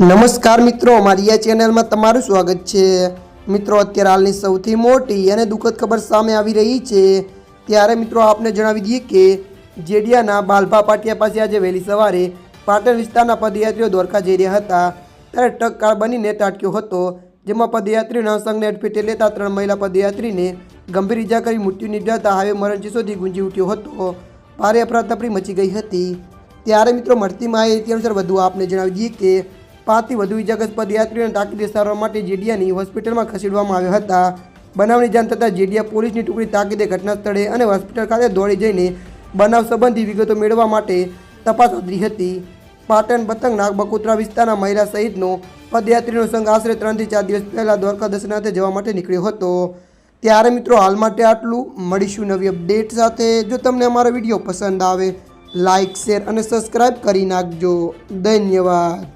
નમસ્કાર મિત્રો, અમારી આ ચેનલમાં તમારું સ્વાગત છે. મિત્રો, અત્યારે હાલની સૌથી મોટી અને દુઃખદ ખબર સામે આવી રહી છે. ત્યારે મિત્રો, આપને જણાવી દઈએ કે જેડિયાના બાલભા પાટિયા પાસે આજે વહેલી સવારે પાટણ વિસ્તારના પદયાત્રીઓ દ્વારકા જઈ રહ્યા હતા. ત્યારે ટકકાળ બનીને ત્રાટક્યો હતો, જેમાં પદયાત્રીના સંઘને અડફેટે લેતા ત્રણ મહિલા પદયાત્રીને ગંભીર ઇજા કરી મૃત્યુ નિપજાતા હાઈવે મરણજી સુધી ગુંજી ઉઠ્યો હતો. ભારે અફરાતફરી મચી ગઈ હતી. ત્યારે મિત્રો, મળતી માહિતી અનુસાર વધુ આપને જણાવી દઈએ કે પાંચથી વધુ ઇજાગ્રસ્ત પદયાત્રીઓને તાકીદે સારવાર માટે જેડિયાની હોસ્પિટલમાં ખસેડવામાં આવ્યા હતા. બનાવની જાણ થતાં જેડિયા પોલીસની ટુકડી તાકીદે ઘટના સ્થળે અને હોસ્પિટલ ખાતે દોડી જઈને બનાવ સંબંધી વિગતો મેળવવા માટે તપાસ હાથ હતી. પાટણ પતંગ નાગબકુત્રા વિસ્તારના મહિલા સહિતનો પદયાત્રીનો સંઘ આશરે ત્રણથી ચાર દિવસ પહેલાં દ્વારકા દર્શનાર્થે જવા માટે નીકળ્યો હતો. ત્યારે મિત્રો, હાલ માટે આટલું. મળીશું નવી અપડેટ સાથે. જો તમને અમારો વીડિયો પસંદ આવે લાઇક શેર અને સબસ્ક્રાઈબ કરી નાખજો. ધન્યવાદ.